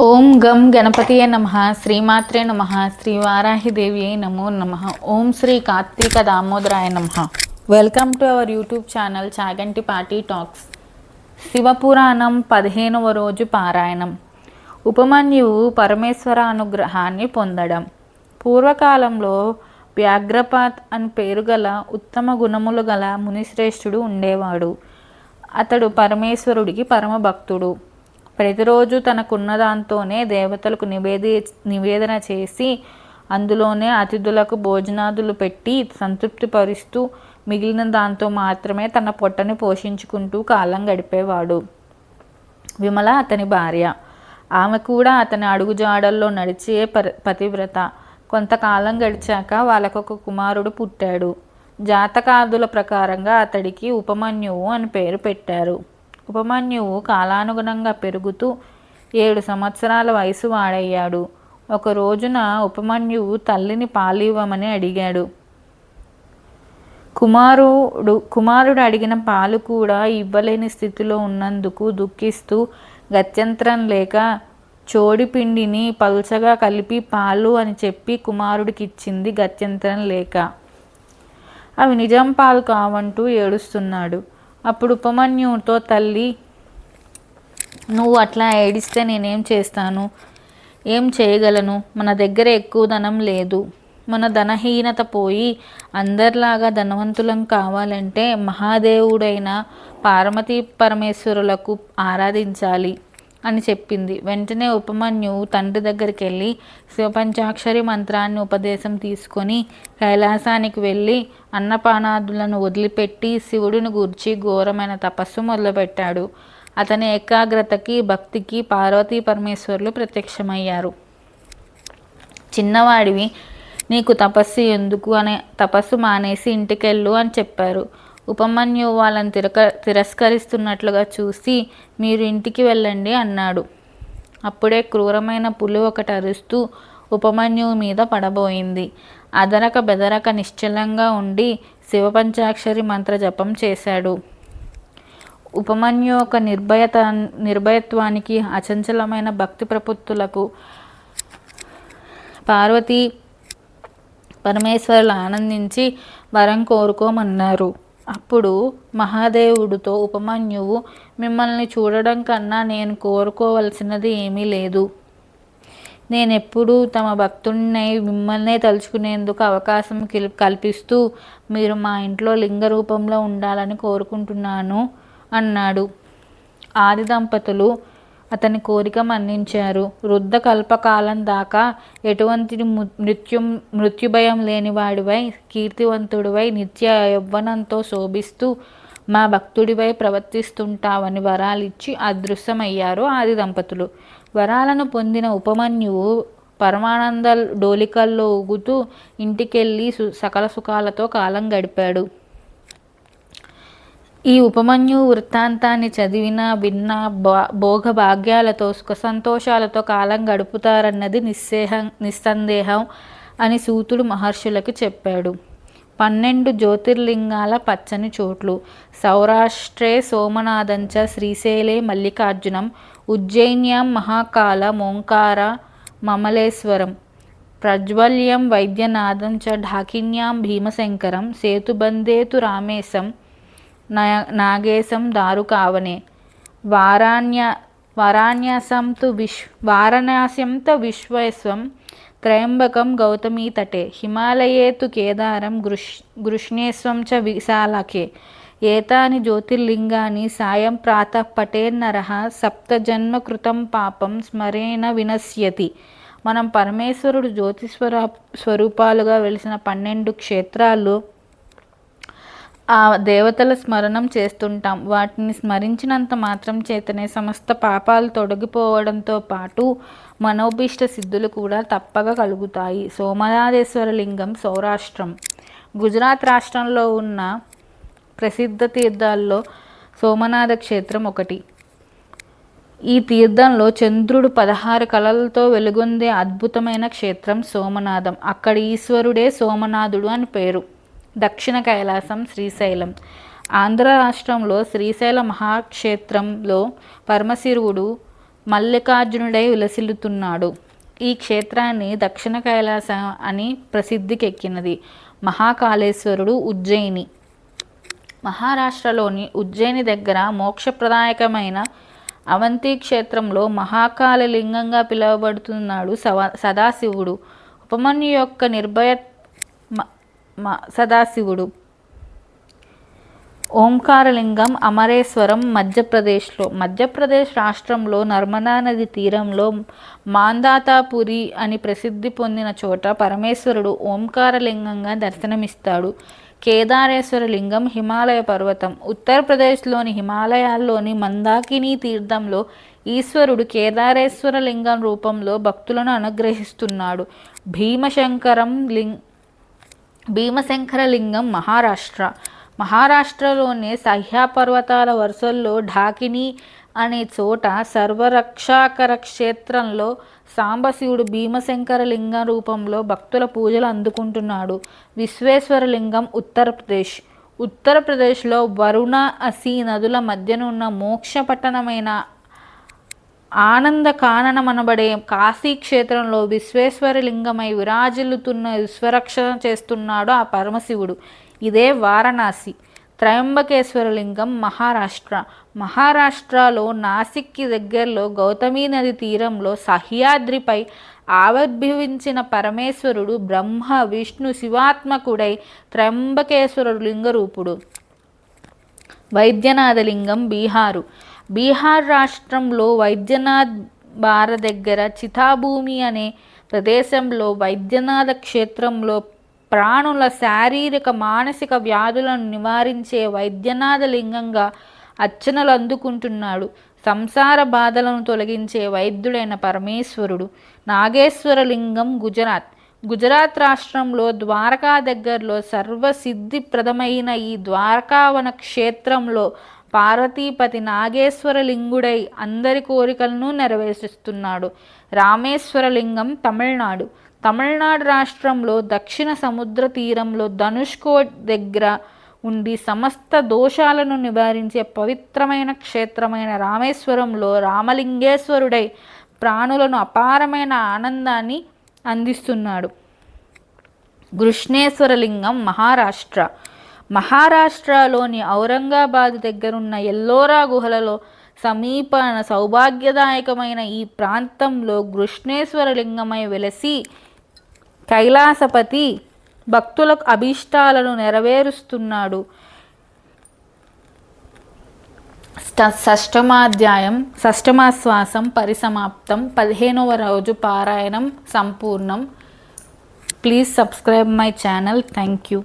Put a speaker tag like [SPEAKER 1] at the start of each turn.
[SPEAKER 1] ఓం గం గణపతియే నమ శ్రీమాత్రే నమ శ్రీ వారాహిదేవియే నమో నమ ఓం శ్రీ కార్తీక దామోదరాయ నమ. Welcome to our YouTube channel Chaganti party talks Shivapuranam పదిహేనవ రోజు పారాయణం. ఉపమన్యువు పరమేశ్వర అనుగ్రహాన్ని పొందడం. పూర్వకాలంలో వ్యాఘ్రపాత్ అని పేరు గల ఉత్తమ గుణములు గల మునిశ్రేష్ఠుడు ఉండేవాడు. అతడు పరమేశ్వరుడికి పరమభక్తుడు. ప్రతిరోజు తనకున్న దాంతోనే దేవతలకు నివేది నివేదన చేసి అందులోనే అతిథులకు భోజనాదులు పెట్టి సంతృప్తిపరుస్తూ మిగిలిన దాంతో మాత్రమే తన పొట్టని పోషించుకుంటూ కాలం గడిపేవాడు. విమల అతని భార్య. ఆమె కూడా అతని అడుగుజాడల్లో నడిచే ప పతివ్రత. కొంతకాలం గడిచాక వాళ్ళకొక కుమారుడు పుట్టాడు. జాతకాదుల ప్రకారంగా అతడికి ఉపమన్యువు అని పేరు పెట్టారు. ఉపమన్యువు కాలానుగుణంగా పెరుగుతూ ఏడు సంవత్సరాల వయసు వాడయ్యాడు. ఒక రోజున ఉపమన్యువు తల్లిని పాలివ్వమని అడిగాడు. కుమారుడు కుమారుడు అడిగిన పాలు కూడా ఇవ్వలేని స్థితిలో ఉన్నందుకు దుఃఖిస్తూ గత్యంతరం లేక చోడిపిండిని పలుచగా కలిపి పాలు అని చెప్పి కుమారుడికి ఇచ్చింది గత్యంతరం లేక. అవి నిజం పాలు కావంటూ ఏడుస్తున్నాడు. అప్పుడు ఉపమన్యుతో తల్లి నువ్వు అట్లా ఏడిస్తే నేనేం చేస్తాను? ఏం చేయగలను? మన దగ్గర ఎక్కువ ధనం లేదు. మన ధనహీనత పోయి అందరిలాగా ధనవంతులం కావాలంటే మహాదేవుడైన పార్వతీ పరమేశ్వరులకు ఆరాధించాలి. అని చెప్పింది. వెంటనే ఉపమన్యు తండ్రి దగ్గరికి వెళ్ళి శివపంచాక్షరి మంత్రాన్ని ఉపదేశం తీసుకొని కైలాసానికి వెళ్ళి అన్నపానాదులను వదిలిపెట్టి శివుడిని గూర్చి ఘోరమైన తపస్సు మొదలుపెట్టాడు. అతని ఏకాగ్రతకి భక్తికి పార్వతీ పరమేశ్వరులు ప్రత్యక్షమయ్యారు. చిన్నవాడివి నీకు తపస్సు ఎందుకు అనే తపస్సు మానేసి ఇంటికెళ్ళు అని చెప్పారు. ఉపమన్యు వాళ్ళని తిరక తిరస్కరిస్తున్నట్లుగా చూసి మీరు ఇంటికి వెళ్ళండి అన్నాడు. అప్పుడే క్రూరమైన పులి ఒకటి అరుస్తూ ఉపమన్యువు మీద పడబోయింది. అదరక బెదరక నిశ్చలంగా ఉండి శివపంచాక్షరి మంత్ర జపం చేశాడు. ఉపమన్యు ఒక నిర్భయత నిర్భయత్వానికి అచంచలమైన భక్తి ప్రపత్తులకు పార్వతి పరమేశ్వరులు ఆనందించి వరం కోరుకోమన్నారు. అప్పుడు మహాదేవుడితో ఉపమన్యువు మిమ్మల్ని చూడడం కన్నా నేను కోరుకోవలసినది ఏమీ లేదు. నేనెప్పుడూ తమ భక్తుడినై మిమ్మల్నే తలుచుకునేందుకు అవకాశం కల్పిస్తూ మీరు మా ఇంట్లో లింగ రూపంలో ఉండాలని కోరుకుంటున్నాను అన్నాడు. ఆది దంపతులు అతని కోరిక మన్నించారు. వృద్ధ కల్పకాలం దాకా ఎటువంటి మృత్యు మృత్యుభయం లేనివాడివై కీర్తివంతుడివై నిత్య యవ్వనంతో శోభిస్తూ మా భక్తుడివై ప్రవర్తిస్తుంటావని వరాలిచ్చి అదృశ్యమయ్యారు ఆది దంపతులు. వరాలను పొందిన ఉపమన్యువు పరమానంద డోలికల్లో ఊగుతూ ఇంటికెళ్ళి సకల సుఖాలతో కాలం గడిపాడు. ఈ ఉపమన్యు వృత్తాంతాన్ని చదివిన విన్న భోగ భాగ్యాలతో సుఖ సంతోషాలతో కాలం గడుపుతారన్నది నిస్సేహం నిస్సందేహం అని సూతుడు మహర్షులకు చెప్పాడు. పన్నెండు జ్యోతిర్లింగాల పచ్చని చోట్లు. సౌరాష్ట్రే సోమనాథంచ శ్రీశైలే మల్లికార్జునం ఉజ్జయిన్యాం మహాకాల మోంకార మమలేశ్వరం ప్రజ్వల్యం వైద్యనాథం చ ఢాకిన్యాం భీమశంకరం సేతుబందేతు రామేశం నాగేశం దారు కావనే. వారాణ్య వారాణ్యాసం తు విశ్ వారణాస్యంత విశ్వేశ్వం విశ్వస్వం త్రయంబకం గౌతమీతటే హిమాలయే తు కేదారం గృష్ గృష్ణేస్వం చ విశాలకే ఏతాని జ్యోతిర్లింగాని సాయం ప్రాతః పటేన్నర సప్తజన్మ కృతం పాపం స్మరేణ వినశ్యతి. మనం పరమేశ్వరుడు జ్యోతిస్వర స్వరూపాలుగా వెలిసిన పన్నెండు క్షేత్రాలు ఆ దేవతల స్మరణం చేస్తుంటాం. వాటిని స్మరించినంత మాత్రం చేతనే సమస్త పాపాలు తొలగిపోవడంతో పాటు మనోభీష్ట సిద్ధులు కూడా తప్పగా కలుగుతాయి. సోమనాథేశ్వర లింగం సౌరాష్ట్రం. గుజరాత్ రాష్ట్రంలో ఉన్న ప్రసిద్ధ తీర్థాల్లో సోమనాథ క్షేత్రం ఒకటి. ఈ తీర్థంలో చంద్రుడు పదహారు కళలతో వెలుగొందే అద్భుతమైన క్షేత్రం సోమనాథం. అక్కడ ఈశ్వరుడే సోమనాథుడు అని పేరు. దక్షిణ కైలాసం శ్రీశైలం. ఆంధ్ర రాష్ట్రంలో శ్రీశైల మహాక్షేత్రంలో పరమశివుడు మల్లికార్జునుడై విలసిల్లుతున్నాడు. ఈ క్షేత్రాన్ని దక్షిణ కైలాస అని ప్రసిద్ధికెక్కినది మహాకాళేశ్వరుడు ఉజ్జయిని. మహారాష్ట్రలోని ఉజ్జయిని దగ్గర మోక్షప్రదాయకమైన అవంతి క్షేత్రంలో మహాకాళ లింగంగా పిలువబడుతున్నాడు సవా సదాశివుడు. ఉపమన్యు యొక్క నిర్భయ మా సదాశివుడు. ఓంకారలింగం అమరేశ్వరం మధ్యప్రదేశ్లో మధ్యప్రదేశ్ రాష్ట్రంలో నర్మదా నది తీరంలో మాందాతాపురి అని ప్రసిద్ధి పొందిన చోట పరమేశ్వరుడు ఓంకారలింగంగా దర్శనమిస్తాడు. కేదారేశ్వర లింగం హిమాలయ పర్వతం. ఉత్తరప్రదేశ్లోని హిమాలయాల్లోని మందాకిని తీర్థంలో ఈశ్వరుడు కేదారేశ్వర లింగం రూపంలో భక్తులను అనుగ్రహిస్తున్నాడు. భీమశంకరం లింగ్ భీమశంకర లింగం మహారాష్ట్ర. మహారాష్ట్రలోని సహ్యా పర్వతాల వరుసల్లో ఢాకిని అనే చోట సర్వరక్షాకర క్షేత్రంలో సాంబశివుడు భీమశంకరలింగం రూపంలో భక్తుల పూజలు అందుకుంటున్నాడు. విశ్వేశ్వరలింగం ఉత్తరప్రదేశ్. ఉత్తరప్రదేశ్లో వరుణ అసి నదుల మధ్యనున్న మోక్ష పట్టణమైన ఆనంద కాననమనబడే కాశీ క్షేత్రంలో విశ్వేశ్వర లింగమై విరాజిల్లుతున్న విశ్వరక్షణ చేస్తున్నాడు ఆ పరమశివుడు. ఇదే వారణాసి. త్రయంబకేశ్వర లింగం మహారాష్ట్ర. మహారాష్ట్రలో నాసిక్కి దగ్గరలో గౌతమీ నది తీరంలో సహ్యాద్రిపై ఆవిర్భవించిన పరమేశ్వరుడు బ్రహ్మ విష్ణు శివాత్మకుడై త్రయంబకేశ్వరుడు లింగరూపుడు. వైద్యనాథలింగం బీహారు. బీహార్ రాష్ట్రంలో వైద్యనాథ్ బార దగ్గర చితాభూమి అనే ప్రదేశంలో వైద్యనాథ క్షేత్రంలో ప్రాణుల శారీరక మానసిక వ్యాధులను నివారించే వైద్యనాథ లింగంగా అర్చనలు అందుకుంటున్నాడు. సంసార బాధలను తొలగించే వైద్యుడైన పరమేశ్వరుడు. నాగేశ్వర లింగం గుజరాత్. గుజరాత్ రాష్ట్రంలో ద్వారకా దగ్గరలో సర్వసిద్ధిప్రదమైన ఈ ద్వారకావన క్షేత్రంలో పార్వతీపతి నాగేశ్వర లింగుడై అందరి కోరికలను నెరవేరుస్తున్నాడు. రామేశ్వరలింగం తమిళనాడు. తమిళనాడు రాష్ట్రంలో దక్షిణ సముద్ర తీరంలో ధనుష్కోట్ దగ్గర ఉండి సమస్త దోషాలను నివారించే పవిత్రమైన క్షేత్రమైన రామేశ్వరంలో రామలింగేశ్వరుడై ప్రాణులను అపారమైన ఆనందాన్ని అందిస్తున్నాడు. కృష్ణేశ్వరలింగం మహారాష్ట్ర. మహారాష్ట్రలోని ఔరంగాబాద్ దగ్గరున్న ఎల్లోరా గుహలలో సమీపన సౌభాగ్యదాయకమైన ఈ ప్రాంతంలో కృష్ణేశ్వర లింగమై వెలసి కైలాసపతి భక్తులకు అభీష్టాలను నెరవేరుస్తున్నాడు. షష్టమాధ్యాయం షష్టమాశ్వాసం పరిసమాప్తం. పదిహేనవ రోజు పారాయణం సంపూర్ణం. Please subscribe my channel. Thank you